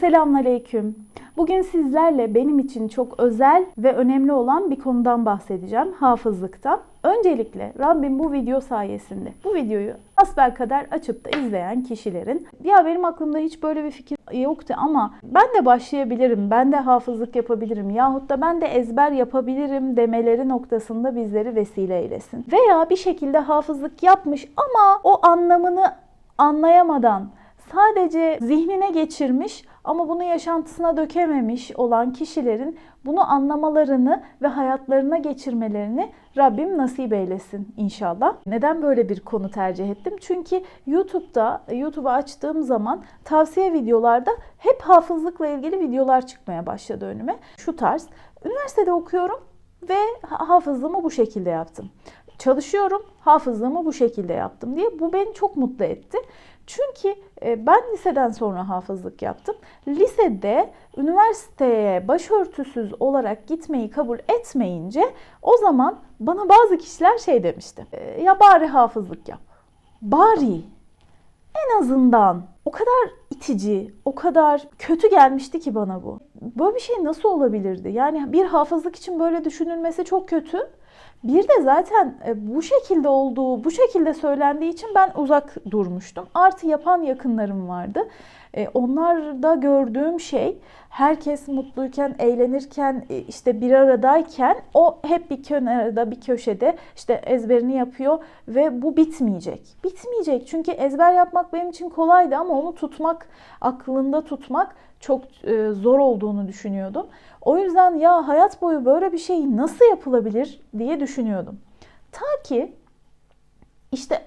Selamünaleyküm. Bugün sizlerle benim için çok özel ve önemli olan bir konudan bahsedeceğim. Hafızlıktan. Öncelikle Rabbim bu video sayesinde bu videoyu asbel kadar açıp da izleyen kişilerin ya benim aklımda hiç böyle bir fikir yoktu ama ben de başlayabilirim, ben de hafızlık yapabilirim yahut da ben de ezber yapabilirim demeleri noktasında bizleri vesile eylesin. Veya bir şekilde hafızlık yapmış ama o anlamını anlayamadan sadece zihnine geçirmiş ama bunu yaşantısına dökememiş olan kişilerin bunu anlamalarını ve hayatlarına geçirmelerini Rabbim nasip eylesin inşallah. Neden böyle bir konu tercih ettim? Çünkü YouTube'da, YouTube'u açtığım zaman tavsiye videolarda hep hafızlıkla ilgili videolar çıkmaya başladı önüme. Şu tarz. Üniversitede okuyorum ve hafızlığımı bu şekilde yaptım. Çalışıyorum, hafızlığımı bu şekilde yaptım diye bu beni çok mutlu etti. Çünkü e, ben liseden sonra hafızlık yaptım. Lisede üniversiteye başörtüsüz olarak gitmeyi kabul etmeyince o zaman bana bazı kişiler şey demişti. "E, Ya bari hafızlık yap. Bari en azından o kadar itici, o kadar kötü gelmişti ki bana bu. Böyle bir şey nasıl olabilirdi? Yani bir hafızlık için böyle düşünülmesi çok kötü. Bir de zaten e, bu şekilde olduğu, bu şekilde söylendiği için ben uzak durmuştum. Artı yapan yakınlarım vardı. E, Onlarda gördüğüm şey herkes mutluyken, eğlenirken, e, işte bir aradayken o hep bir kenarda, bir köşede işte ezberini yapıyor ve bu bitmeyecek. Bitmeyecek çünkü ezber yapmak benim için kolaydı ama onu tutmak, aklında tutmak çok zor olduğunu düşünüyordum. O yüzden ya hayat boyu böyle bir şey nasıl yapılabilir diye düşünüyordum. Ta ki işte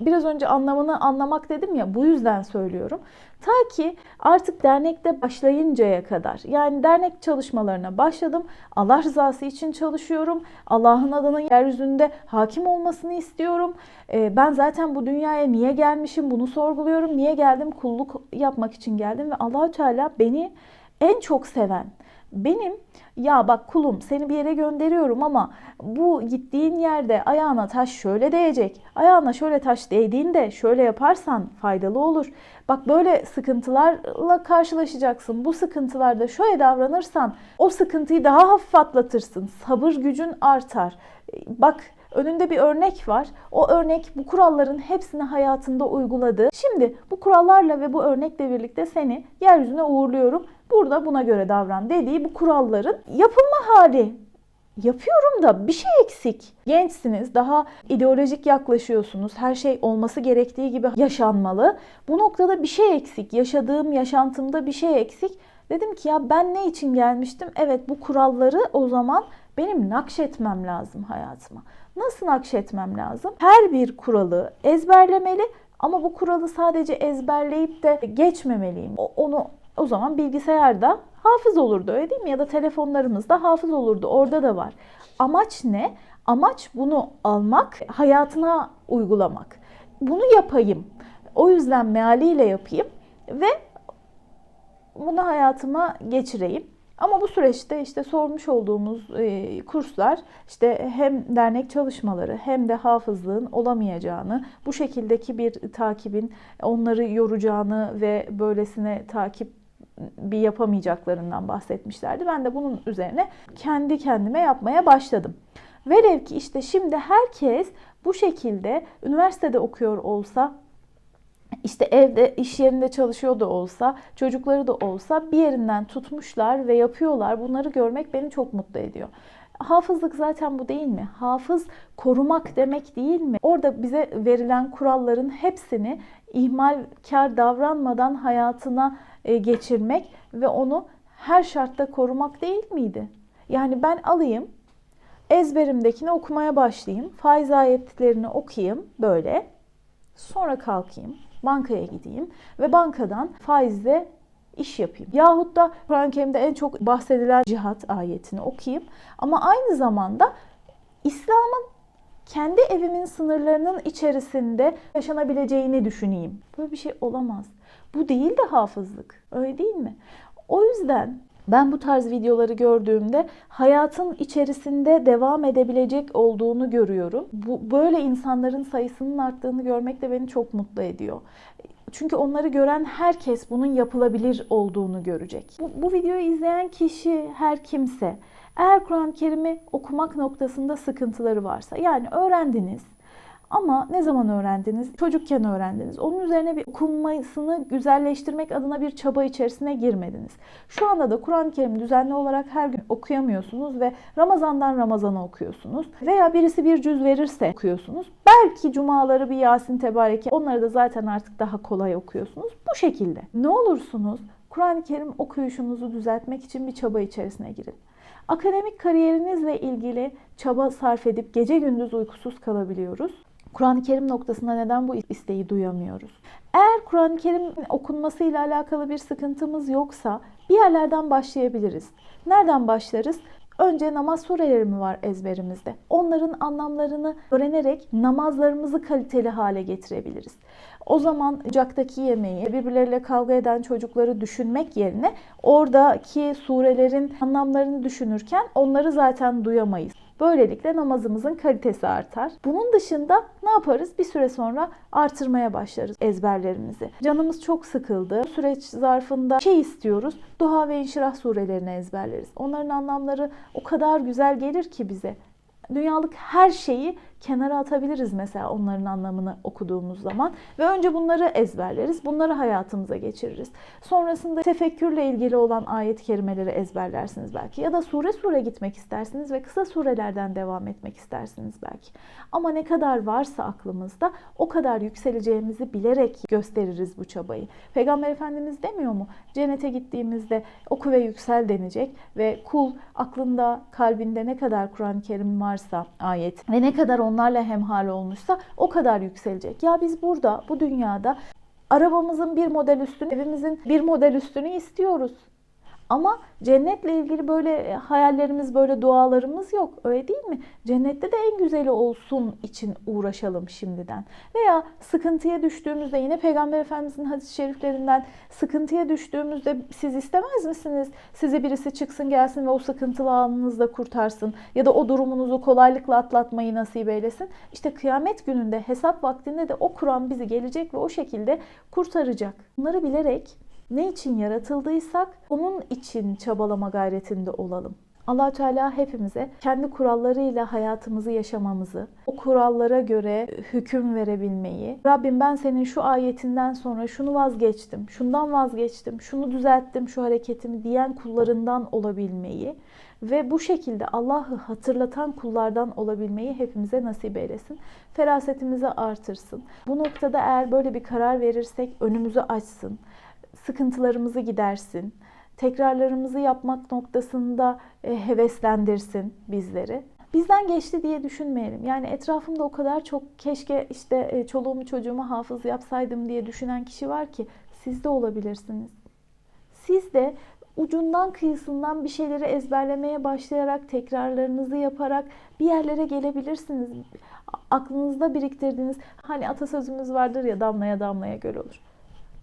biraz önce anlamını anlamak dedim ya bu yüzden söylüyorum. Ta ki artık dernekte başlayıncaya kadar yani dernek çalışmalarına başladım. Allah rızası için çalışıyorum. Allah'ın adının yeryüzünde hakim olmasını istiyorum. Ee, Ben zaten bu dünyaya niye gelmişim bunu sorguluyorum. Niye geldim? Kulluk yapmak için geldim ve Allahü Teala beni en çok seven, benim ya bak kulum seni bir yere gönderiyorum ama bu gittiğin yerde ayağına taş şöyle değecek. Ayağına şöyle taş değdiğinde şöyle yaparsan faydalı olur. Bak böyle sıkıntılarla karşılaşacaksın. Bu sıkıntılarda şöyle davranırsan o sıkıntıyı daha hafif atlatırsın. Sabır gücün artar. Bak önünde bir örnek var. O örnek bu kuralların hepsini hayatında uyguladı. Şimdi bu kurallarla ve bu örnekle birlikte seni yeryüzüne uğurluyorum. Burada buna göre davran dediği bu kuralların yapılma hali. Yapıyorum da bir şey eksik. Gençsiniz, daha ideolojik yaklaşıyorsunuz. Her şey olması gerektiği gibi yaşanmalı. Bu noktada bir şey eksik. Yaşadığım yaşantımda bir şey eksik. Dedim ki ya ben ne için gelmiştim? Evet bu kuralları o zaman benim nakşetmem lazım hayatıma. Nasıl nakşetmem lazım? Her bir kuralı ezberlemeli ama bu kuralı sadece ezberleyip de geçmemeliyim. Onu o zaman bilgisayarda hafız olurdu öyle değil mi? Ya da telefonlarımızda hafız olurdu. Orada da var. Amaç ne? Amaç bunu almak, hayatına uygulamak. Bunu yapayım. O yüzden mealiyle yapayım ve bunu hayatıma geçireyim. Ama bu süreçte işte sormuş olduğumuz e, kurslar işte hem dernek çalışmaları hem de hafızlığın olamayacağını, bu şekildeki bir takibin onları yoracağını ve böylesine takip bir yapamayacaklarından bahsetmişlerdi. Ben de bunun üzerine kendi kendime yapmaya başladım. Velev ki işte şimdi herkes bu şekilde üniversitede okuyor olsa işte evde, iş yerinde çalışıyor da olsa, çocukları da olsa bir yerinden tutmuşlar ve yapıyorlar. Bunları görmek beni çok mutlu ediyor. Hafızlık zaten bu değil mi? Hafız korumak demek değil mi? Orada bize verilen kuralların hepsini ihmalkar davranmadan hayatına geçirmek ve onu her şartta korumak değil miydi? Yani ben alayım, ezberimdekini okumaya başlayayım, faiz ayetlerini okuyayım böyle. Sonra kalkayım, bankaya gideyim ve bankadan faizle iş yapayım. Yahut da Kur'an-ı Kerim'de en çok bahsedilen cihat ayetini okuyayım. Ama aynı zamanda İslam'ın kendi evimin sınırlarının içerisinde yaşanabileceğini düşüneyim. Böyle bir şey olamaz. Bu değil de hafızlık. Öyle değil mi? O yüzden Ben bu tarz videoları gördüğümde hayatın içerisinde devam edebilecek olduğunu görüyorum. Bu böyle insanların sayısının arttığını görmek de beni çok mutlu ediyor. Çünkü onları gören herkes bunun yapılabilir olduğunu görecek. Bu, bu videoyu izleyen kişi her kimse eğer Kur'an-ı Kerim'i okumak noktasında sıkıntıları varsa yani öğrendiniz ama ne zaman öğrendiniz? Çocukken öğrendiniz. Onun üzerine bir okunmasını güzelleştirmek adına bir çaba içerisine girmediniz. Şu anda da Kur'an-ı Kerim düzenli olarak her gün okuyamıyorsunuz ve Ramazan'dan Ramazan'a okuyorsunuz. Veya birisi bir cüz verirse okuyorsunuz. Belki cumaları bir Yasin Tebareke onları da zaten artık daha kolay okuyorsunuz. Bu şekilde. Ne olursunuz Kur'an-ı Kerim okuyuşunuzu düzeltmek için bir çaba içerisine girin. Akademik kariyerinizle ilgili çaba sarf edip gece gündüz uykusuz kalabiliyoruz. Kur'an-ı Kerim noktasında neden bu isteği duyamıyoruz? Eğer Kur'an-ı Kerim okunması ile alakalı bir sıkıntımız yoksa bir yerlerden başlayabiliriz. Nereden başlarız? Önce namaz sureleri mi var ezberimizde? Onların anlamlarını öğrenerek namazlarımızı kaliteli hale getirebiliriz. O zaman ocaktaki yemeği, birbirleriyle kavga eden çocukları düşünmek yerine oradaki surelerin anlamlarını düşünürken onları zaten duyamayız. Böylelikle namazımızın kalitesi artar. Bunun dışında ne yaparız? Bir süre sonra artırmaya başlarız ezberlerimizi. Canımız çok sıkıldı. Bu süreç zarfında şey istiyoruz. Duha ve İnşirah surelerini ezberleriz. Onların anlamları o kadar güzel gelir ki bize. Dünyalık her şeyi kenara atabiliriz mesela onların anlamını okuduğumuz zaman ve önce bunları ezberleriz. Bunları hayatımıza geçiririz. Sonrasında tefekkürle ilgili olan ayet-i kerimeleri ezberlersiniz belki ya da sure sure gitmek istersiniz ve kısa surelerden devam etmek istersiniz belki. Ama ne kadar varsa aklımızda o kadar yükseleceğimizi bilerek gösteririz bu çabayı. Peygamber Efendimiz demiyor mu? Cennete gittiğimizde oku ve yüksel denecek ve kul aklında, kalbinde ne kadar Kur'an-ı Kerim varsa ayet ve ne kadar onlarla hemhal olmuşsa o kadar yükselecek. Ya biz burada, bu dünyada arabamızın bir model üstünü, evimizin bir model üstünü istiyoruz. Ama cennetle ilgili böyle hayallerimiz, böyle dualarımız yok. Öyle değil mi? Cennette de en güzeli olsun için uğraşalım şimdiden. Veya sıkıntıya düştüğümüzde yine Peygamber Efendimizin hadis-i şeriflerinden sıkıntıya düştüğümüzde siz istemez misiniz? Size birisi çıksın gelsin ve o sıkıntılı anınızda kurtarsın. Ya da o durumunuzu kolaylıkla atlatmayı nasip eylesin. İşte kıyamet gününde hesap vaktinde de o Kur'an bizi gelecek ve o şekilde kurtaracak. Bunları bilerek ne için yaratıldıysak onun için çabalama gayretinde olalım. allah Teala hepimize kendi kurallarıyla hayatımızı yaşamamızı, o kurallara göre hüküm verebilmeyi, Rabbim ben senin şu ayetinden sonra şunu vazgeçtim, şundan vazgeçtim, şunu düzelttim, şu hareketimi diyen kullarından olabilmeyi ve bu şekilde Allah'ı hatırlatan kullardan olabilmeyi hepimize nasip eylesin. Ferasetimizi artırsın. Bu noktada eğer böyle bir karar verirsek önümüzü açsın sıkıntılarımızı gidersin. Tekrarlarımızı yapmak noktasında e, heveslendirsin bizleri. Bizden geçti diye düşünmeyelim. Yani etrafımda o kadar çok keşke işte e, çoluğumu çocuğumu hafız yapsaydım diye düşünen kişi var ki siz de olabilirsiniz. Siz de ucundan kıyısından bir şeyleri ezberlemeye başlayarak, tekrarlarınızı yaparak bir yerlere gelebilirsiniz. Aklınızda biriktirdiğiniz hani atasözümüz vardır ya damlaya damlaya göl olur.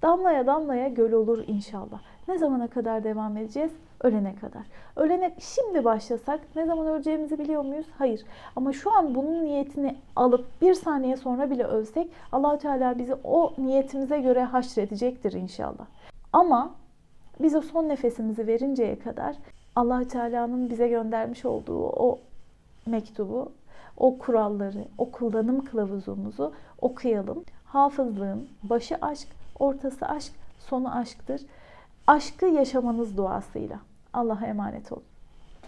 Damlaya damlaya göl olur inşallah. Ne zamana kadar devam edeceğiz? Ölene kadar. Ölene şimdi başlasak ne zaman öleceğimizi biliyor muyuz? Hayır. Ama şu an bunun niyetini alıp bir saniye sonra bile ölsek allah Teala bizi o niyetimize göre haşredecektir inşallah. Ama biz o son nefesimizi verinceye kadar allah Teala'nın bize göndermiş olduğu o mektubu, o kuralları, o kullanım kılavuzumuzu okuyalım. Hafızlığın başı aşk, ortası aşk, sonu aşktır. Aşkı yaşamanız duasıyla. Allah'a emanet olun.